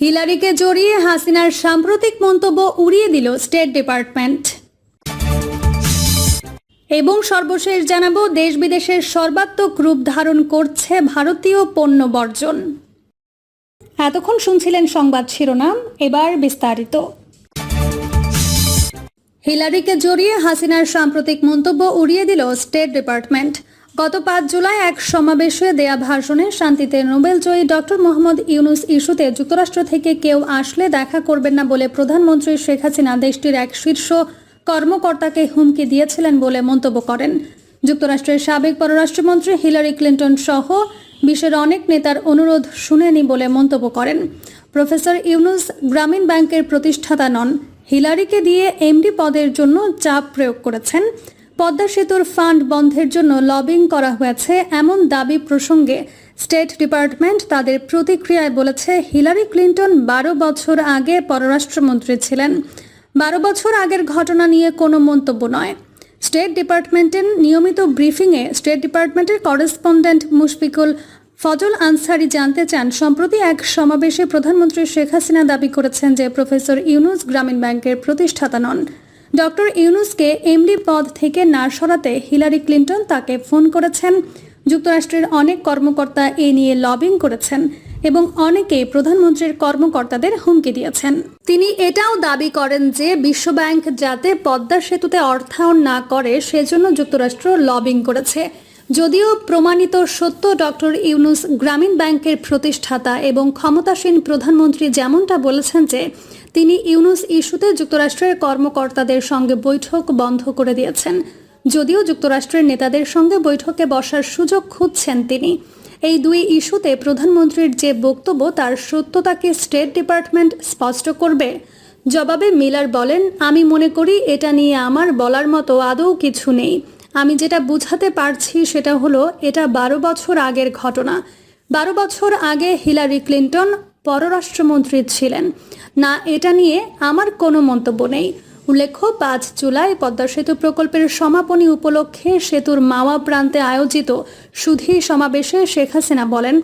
হিলারিকে জড়িয়ে হাসিনার সাম্প্রতিক মন্তব্য উড়িয়ে দিল স্টেট ডিপার্টমেন্ট। এবং সর্বশেষ জানাব, দেশ বিদেশের সর্বাত্মক রূপ ধারণ করছে ভারতীয় পণ্য বর্জন। এতক্ষণ শুনছিলেন সংবাদ শিরোনাম, এবার বিস্তারিত। হিলারিকে জড়িয়ে হাসিনার সাম্প্রতিক মন্তব্য উড়িয়ে দিল স্টেট ডিপার্টমেন্ট। গত পাঁচ জুলাই এক সমাবেশে দেয়া ভাষণে শান্তিতে নোবেল জয়ী ডক্টর মোহাম্মদ ইউনুস ইস্যুতে যুক্তরাষ্ট্র থেকে কেউ আসলে দেখা করবেন না বলে প্রধানমন্ত্রী শেখ হাসিনা দেশটির এক শীর্ষ কর্মকর্তাকে হুমকি দিয়েছিলেন বলে মন্তব্য করেন। যুক্তরাষ্ট্রের সাবেক পররাষ্ট্রমন্ত্রী হিলারি ক্লিন্টন সহ বিশ্বের অনেক নেতার অনুরোধ শুনেনি বলে মন্তব্য করেন। প্রফেসর ইউনুস গ্রামীণ ব্যাংকের প্রতিষ্ঠাতা নন। হিলারিকে দিয়ে এমডি পদের জন্য চাপ প্রয়োগ করেছেন। পদ্মা সেতুর ফান্ড বন্ধের জন্য লবিং করা হয়েছে এমন দাবি প্রসঙ্গে স্টেট ডিপার্টমেন্ট তাদের প্রতিক্রিয়ায় বলেছে হিলারি ক্লিন্টন বারো বছর আগে পররাষ্ট্রমন্ত্রী ছিলেন। বারো বছর আগের ঘটনা নিয়ে কোনো মন্তব্য নয়। স্টেট ডিপার্টমেন্টের নিয়মিত ব্রিফিংয়ে স্টেট ডিপার্টমেন্টের করেসপন্ডেন্ট মুশফিকুল ফজল আনসারি জানতে চান, সম্প্রতি এক সমাবেশে প্রধানমন্ত্রী শেখ হাসিনা দাবি করেছেন যে প্রফেসর ইউনুস গ্রামীণ ব্যাংকের প্রতিষ্ঠাতা নন। ডক্টর ইউনুসকে এমডি পদ থেকে না সরাতে হিলারি ক্লিন্টন তাকে ফোন করেছেন। যুক্তরাষ্ট্রের অনেক কর্মকর্তা এ নিয়ে লবিং করেছেন এবং অনেকেই প্রধানমন্ত্রীর কর্মকর্তাদের হুমকি দিয়েছেন। তিনি এটাও দাবি করেন যে বিশ্বব্যাংক যাতে পদ্মা সেতুতে অর্থায়ন না করে, সেজন্য যুক্তরাষ্ট্র লবিং করেছে। যদিও প্রমাণিত সত্য, ডক্টর ইউনুস গ্রামীণ ব্যাংকের প্রতিষ্ঠাতা এবং ক্ষমতাসীন প্রধানমন্ত্রী যেমনটা বলেছেন যে তিনি ইউনুস ইস্যুতে যুক্তরাষ্ট্রের কর্মকর্তাদের সঙ্গে বৈঠক বন্ধ করে দিয়েছেন। যদিও যুক্তরাষ্ট্রের নেতাদের সঙ্গে বৈঠকে বসার সুযোগ খুঁজছেন তিনি। এই দুই ইস্যুতে প্রধানমন্ত্রীর যে বক্তব্য, তার সত্যতাকে স্টেট ডিপার্টমেন্ট স্পষ্ট করবে? জবাবে মিলার বলেন, আমি মনে করি এটা নিয়ে আমার বলার মতো আদৌ কিছু নেই। আমি যেটা বুঝাতে পারছি সেটা হলো, এটা বারো বছর আগের ঘটনা। বারো বছর আগে হিলারি ক্লিন্টন পররাষ্ট্রমন্ত্রী ছিলেন। না, এটা নিয়ে আমার কোনো মন্তব্য নেই। উল্লেখ্য, পাঁচ জুলাই পদ্মা সেতু প্রকল্পের সমাপনী উপলক্ষে সেতুর মাওয়া প্রান্তে আয়োজিত সুধী সমাবেশে শেখ হাসিনা বলেন,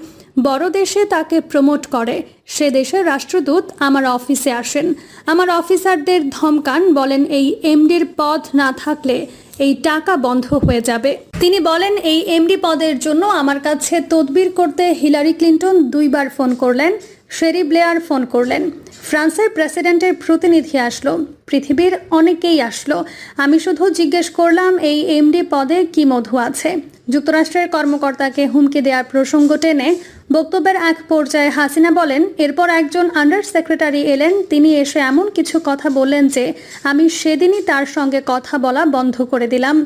বড় দেশে তাকে প্রমোট করে, সে দেশের রাষ্ট্রদূত আমার অফিসে আসেন। আমার অফিসারদের ধমকান, বলেন, এই এমডির পদ না থাকলে এই টাকা বন্ধ হয়ে যাবে। তিনি বলেন, এই এমডি পদের জন্য আমার কাছে তদবির করতে হিলারি ক্লিন্টন দুইবার ফোন করলেন। শেরি ব্লেয়ার ফোন করলেন। ফ্রান্সের প্রেসিডেন্টের প্রতিনিধি আসলো। পৃথিবীর অনেকেই আসলো। আমি শুধু জিজ্ঞেস করলাম, এই এমডি পদে কি মধু আছে? যুক্তরাষ্ট্রের কর্মকর্তাকে হুমকি দেওয়ার প্রসঙ্গ টেনে বক্তব্যের এক পর্যায়ে হাসিনা বলেন, এরপর একজন আন্ডার সেক্রেটারি এলেন, তিনি এসে এমন কিছু কথা বললেন যে আমি সেদিনই তার সঙ্গে কথা বলা বন্ধ করে দিলাম।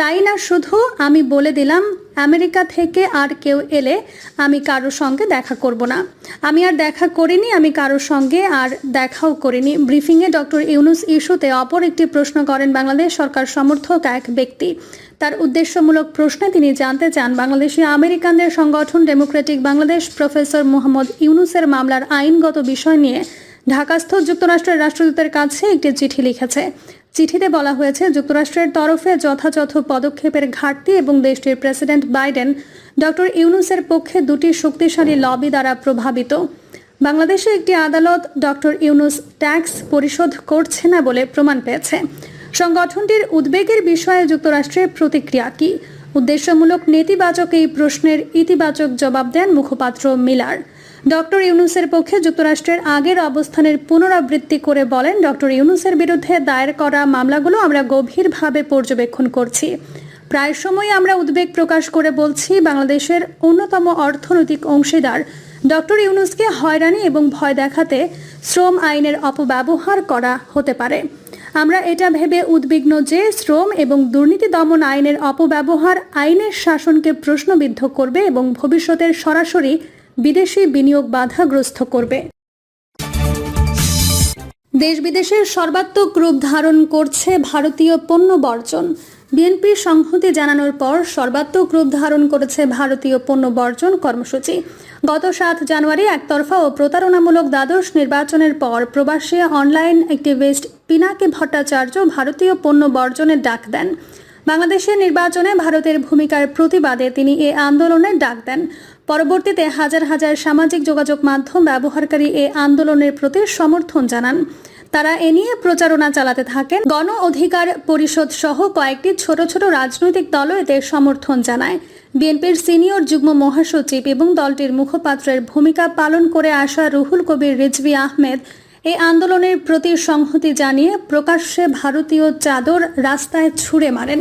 তাই না শুধু আমি বলে দিলাম, আমেরিকা থেকে আর কেউ এলে আমি কারোর সঙ্গে দেখা করব না। আমি আর দেখা করিনি, আমি কারোর সঙ্গে আর দেখাও করিনি। ব্রিফিংয়ে ডক্টর ইউনুস ইস্যুতে অপর একটি প্রশ্ন করেন বাংলাদেশ সরকার সমর্থক এক ব্যক্তি। তার উদ্দেশ্যমূলক প্রশ্নে তিনি জানতে চান, বাংলাদেশি আমেরিকানদের সংগঠন ডেমোক্রেটিক বাংলাদেশ প্রফেসর মোহাম্মদ ইউনুসের মামলার আইনগত বিষয় নিয়ে ঢাকাস্থ যুক্তরাষ্ট্রের রাষ্ট্রদূতের কাছে একটি চিঠি লিখেছে। চিঠিতে বলা হয়েছে, যুক্তরাষ্ট্রের তরফে যথাযথ পদক্ষেপের ঘাটতি এবং দেশটির প্রেসিডেন্ট বাইডেন ডক্টর ইউনুসের পক্ষে দুটি শক্তিশালী লবি দ্বারা প্রভাবিত। বাংলাদেশে একটি আদালত ডক্টর ইউনুস ট্যাক্স পরিশোধ করছে না বলে প্রমাণ পেয়েছে। সংগঠনটির উদ্বেগের বিষয়ে যুক্তরাষ্ট্রের প্রতিক্রিয়া কি? উদ্দেশ্যমূলক নেতিবাচক এই প্রশ্নের ইতিবাচক জবাব দেন মুখপাত্র মিলার। ডক্টর ইউনুসের পক্ষে যুক্তরাষ্ট্রের আগের অবস্থানের পুনরাবৃত্তি করে বলেন ডক্টর ইউনুসের বিরুদ্ধে দায়ের করা মামলাগুলো আমরা গভীরভাবে পর্যবেক্ষণ করছি। প্রায় সময় আমরা উদ্বেগ প্রকাশ করে বলছি, বাংলাদেশের অন্যতম অর্থনৈতিক অংশীদার ডক্টর ইউনুসকে হয়রানি এবং ভয় দেখাতে শ্রম আইনের অপব্যবহার করা হতে পারে। আমরা এটা ভেবে উদ্বিগ্ন যে শ্রম এবং দুর্নীতি দমন আইনের অপব্যবহার আইনের শাসনকে প্রশ্নবিদ্ধ করবে এবং ভবিষ্যতের সরাসরি বিদেশি বিনিয়োগ বাধাগ্রস্ত করবে। দেশ বিদেশের সর্বাত্মক রূপ ধারণ করছে ভারতীয় পণ্য বর্জন। বিএনপি সংহতি জানানোর পর সর্বাত্মক রূপ ধারণ করেছে ভারতীয় পণ্য বর্জন কর্মসূচি। গত সাত জানুয়ারি একতরফা ও প্রতারণামূলক দ্বাদশ নির্বাচনের পর প্রবাসী অনলাইন অ্যাক্টিভিস্ট পিনাকি ভট্টাচার্য ভারতীয় পণ্য বর্জনের ডাক দেন। বাংলাদেশের নির্বাচনে ভারতের ভূমিকার প্রতিবাদে তিনি এ আন্দোলনের ডাক দেন। পরবর্তীতে হাজার হাজার সামাজিক যোগাযোগ মাধ্যম ব্যবহারকারী এ আন্দোলনের প্রতি সমর্থন জানান। তারা এ নিয়ে প্রচারণা চালাতে থাকেন। গণ অধিকার পরিষদ সহ কয়েকটি ছোট ছোট রাজনৈতিক দলও এতে সমর্থন জানায়। বিএনপির সিনিয়র যুগ্ম মহাসচিব এবং দলটির মুখপাত্রের ভূমিকা পালন করে আসা রুহুল কবির রিজভি আহমেদ এই আন্দোলনের প্রতি সংহতি জানিয়ে প্রকাশ্যে ভারতীয় চাদর রাস্তায় ছুঁড়ে মারেন।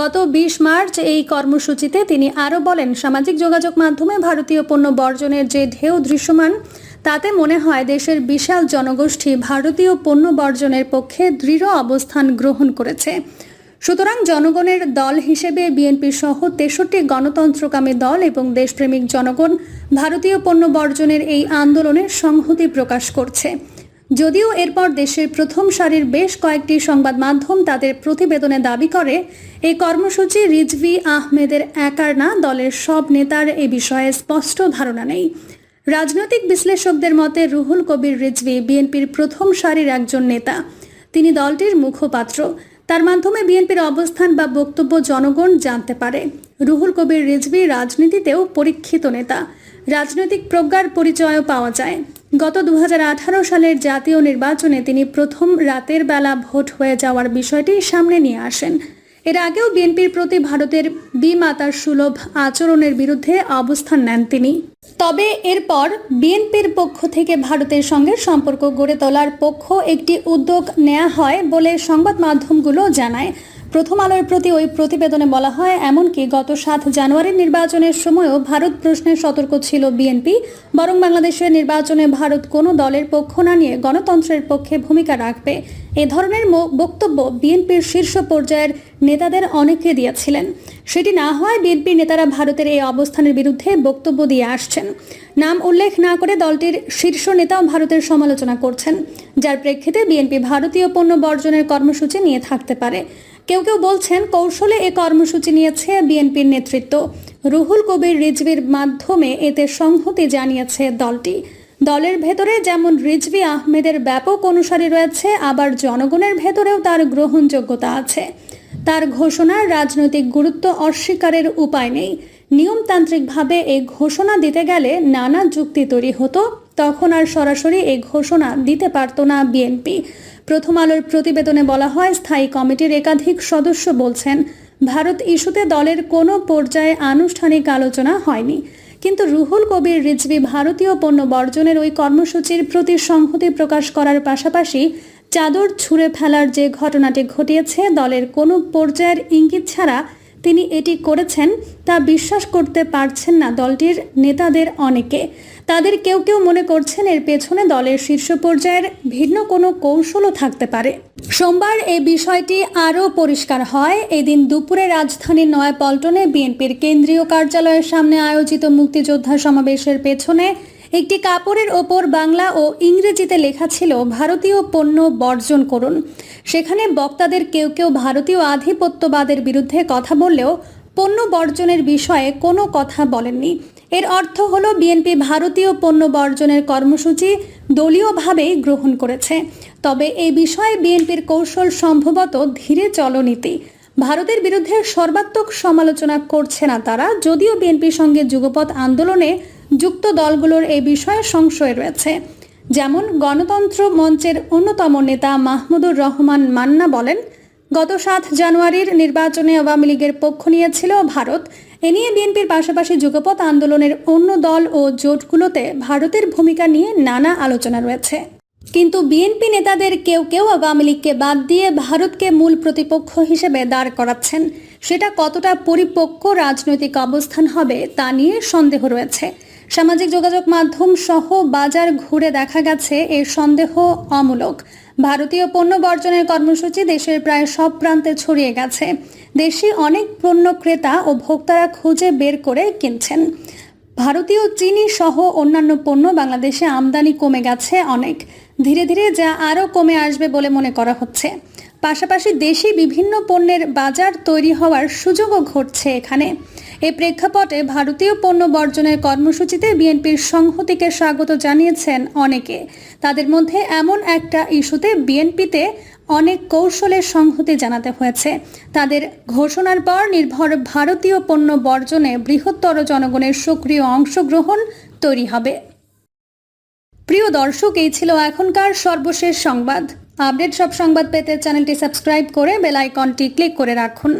গত বিশ মার্চ এই কর্মসূচিতে তিনি আরও বলেন, সামাজিক যোগাযোগ মাধ্যমে ভারতীয় পণ্য বর্জনের যে ঢেউ দৃশ্যমান, তাতে মনে হয় দেশের বিশাল জনগোষ্ঠী ভারতীয় পণ্য বর্জনের পক্ষে দৃঢ় অবস্থান গ্রহণ করেছে। সুতরাং জনগণের দল হিসেবে বিএনপি সহ তেষট্টি গণতন্ত্রকামী দল এবং দেশপ্রেমিক জনগণ ভারতীয় পণ্য বর্জনের এই আন্দোলনের সংহতি প্রকাশ করছে। যদিও এরপর দেশের প্রথম সারির বেশ কয়েকটি সংবাদ মাধ্যম তাদের প্রতিবেদনে দাবি করে, এই কর্মসূচি রিজভি আহমেদের একার না, দলের সব নেতার এ বিষয়ে স্পষ্ট ধারণা নেই। রাজনৈতিক বিশ্লেষকদের মতে, রুহুল কবির রিজভি বিএনপির প্রথম সারির একজন নেতা। তিনি দলটির মুখপাত্র। তার মাধ্যমে বিএনপির অবস্থান বা বক্তব্য জনগণ জানতে পারে। রুহুল কবির রিজভি রাজনীতিতেও পরীক্ষিত নেতা। রাজনৈতিক প্রজ্ঞার পরিচয়ও পাওয়া যায়। গত দু হাজার আঠারো সালের জাতীয় নির্বাচনে তিনি প্রথম রাতের বেলা ভোট হয়ে যাওয়ার বিষয়টি সামনে নিয়ে আসেন। এর আগেও বিএনপির প্রতি ভারতের বিমাতার সুলভ আচরণের বিরুদ্ধে অবস্থান নেন তিনি। তবে এরপর বিএনপির পক্ষ থেকে ভারতের সঙ্গে সম্পর্ক গড়ে তোলার পক্ষ একটি উদ্যোগ নেওয়া হয় বলে সংবাদ মাধ্যমগুলো জানায়। প্রথম আলোর প্রতি ওই প্রতিবেদনে বলা হয়, এমনকি গত সাত জানুয়ারির নির্বাচনের সময়ও ভারত প্রশ্নে সতর্ক ছিল বিএনপি। বরং বাংলাদেশের নির্বাচনে ভারত কোনো দলের পক্ষ না নিয়ে গণতন্ত্রের পক্ষে ভূমিকা রাখবে, এ ধরনের বক্তব্য বিএনপির শীর্ষ পর্যায়ের নেতাদের অনেকে দিয়েছিলেন। সেটি না হয় বিএনপির নেতারা ভারতের এই অবস্থানের বিরুদ্ধে বক্তব্য দিয়ে আসছেন। নাম উল্লেখ না করে দলটির শীর্ষ নেতাও ভারতের সমালোচনা করছেন, যার প্রেক্ষিতে বিএনপি ভারতীয় পণ্য বর্জনের কর্মসূচি নিয়ে থাকতে পারে। কেউ কেউ বলছেন কৌশলে এ কর্মসূচি নিয়েছে বিএনপির নেতৃত্ব। রুহুল কবির রিজভির মাধ্যমে এতে সংহতি জানিয়েছে দলটি। দলের ভেতরে যেমন রিজভি আহমেদের ব্যাপক অনুসারী রয়েছে, আবার জনগণের ভেতরেও তার গ্রহণযোগ্যতা আছে। তার ঘোষণার রাজনৈতিক গুরুত্ব অস্বীকারের উপায় নেই। নিয়মতান্ত্রিকভাবে এই ঘোষণা দিতে গেলে নানা যুক্তি তৈরি হতো, তখন আর সরাসরি এই ঘোষণা দিতে পারত না বিএনপি। প্রথম আলোর প্রতিবেদনে বলা হয়, স্থায়ী কমিটির একাধিক সদস্য বলছেন, ভারত ইস্যুতে দলের কোনো পর্যায়ে আনুষ্ঠানিক আলোচনা হয়নি। কিন্তু রুহুল কবির রিজভি ভারতীয় পণ্য বর্জনের ওই কর্মসূচির প্রতি সংহতি প্রকাশ করার পাশাপাশি চাদর ছুঁড়ে ফেলার যে ঘটনাটি ঘটিয়েছে, দলের কোনো পর্যায়ের ইঙ্গিত ছাড়া তিনি এটি করেছেন, তা বিশ্বাস করতে পারছেন না দলটির নেতাদের অনেকে। তাদের কেউ কেউ মনে করছেন এর পেছনে দলের শীর্ষ পর্যায়ের ভিন্ন কোনো কৌশলও থাকতে পারে। সোমবার এই বিষয়টি আরও পরিষ্কার হয়। এদিন দুপুরে রাজধানীর নয়াপল্টনে বিএনপির কেন্দ্রীয় কার্যালয়ের সামনে আয়োজিত মুক্তিযোদ্ধা সমাবেশের পেছনে একটি কাপড়ের ওপর বাংলা ও ইংরেজিতে লেখা ছিল, ভারতীয় পণ্য বর্জন করুন। সেখানে বক্তাদের কেউ কেউ ভারতীয় আধিপত্যবাদের বিরুদ্ধে কথা বললেও পণ্য বর্জনের বিষয়ে কোনো কথা বলেননি। এর অর্থ হল বিএনপি ভারতীয় পণ্য বর্জনের কর্মসূচি দলীয়ভাবেই গ্রহণ করেছে। তবে এই বিষয়ে বিএনপির কৌশল সম্ভবত ধীরে চলনীতি। ভারতের বিরুদ্ধে সর্বাত্মক সমালোচনা করছে না তারা, যদিও বিএনপির সঙ্গে যুগপৎ আন্দোলনে যুক্ত দলগুলোর এই বিষয়ে সংশয় রয়েছে। যেমন গণতন্ত্র মঞ্চের অন্যতম নেতা মাহমুদুর রহমান মান্না বলেন, গত সাত জানুয়ারির নির্বাচনে আওয়ামী লীগের পক্ষ নিয়েছিল ভারত। এ নিয়ে বিএনপির পাশাপাশি যুগপথ আন্দোলনের অন্য দল ও জোটগুলোতে ভারতের ভূমিকা নিয়ে নানা আলোচনা রয়েছে। কিন্তু বিএনপি নেতাদের কেউ কেউ আওয়ামী লীগকে বাদ দিয়ে ভারতকে মূল প্রতিপক্ষ হিসেবে দাঁড় করাচ্ছেন। সেটা কতটা পরিপক্ক রাজনৈতিক অবস্থান হবে তা নিয়ে সন্দেহ রয়েছে। সামাজিক যোগাযোগ মাধ্যম সহ বাজার ঘুরে দেখা গেছে এর সন্দেহ অমূলক। ভারতীয় পণ্য বর্জনের কর্মসূচি দেশের প্রায় সব প্রান্তে ছড়িয়ে গেছে। দেশি অনেক পণ্য ক্রেতা ও ভোক্তারা খুঁজে বের করে কিনছেন। ভারতীয় চিনি সহ অন্যান্য পণ্য বাংলাদেশে আমদানি কমে গেছে অনেক। ধীরে ধীরে যা আরও কমে আসবে বলে মনে করা হচ্ছে। পাশাপাশি দেশি বিভিন্ন পণ্যের বাজার তৈরি হওয়ার সুযোগও ঘটছে এখানে। এই প্রেক্ষাপটে ভারতীয় পণ্য বর্জনের কর্মসূচিতে বিএনপির সংহতিকে স্বাগত জানিয়েছেন অনেকে। তাদের মধ্যে এমন একটা ইস্যুতে বিএনপিতে অনেক কৌশলের সংহতি জানাতে হয়েছে। তাদের ঘোষণার পর নির্ভর ভারতীয় পণ্য বর্জনে বৃহত্তর জনগণের সক্রিয় অংশগ্রহণ তৈরি হবে। প্রিয় দর্শক, এই ছিল এখনকার সর্বশেষ সংবাদ। আপডেট সব সংবাদ পেতে চ্যানেলটি সাবস্ক্রাইব করে বেল আইকনটি ক্লিক করে রাখুন।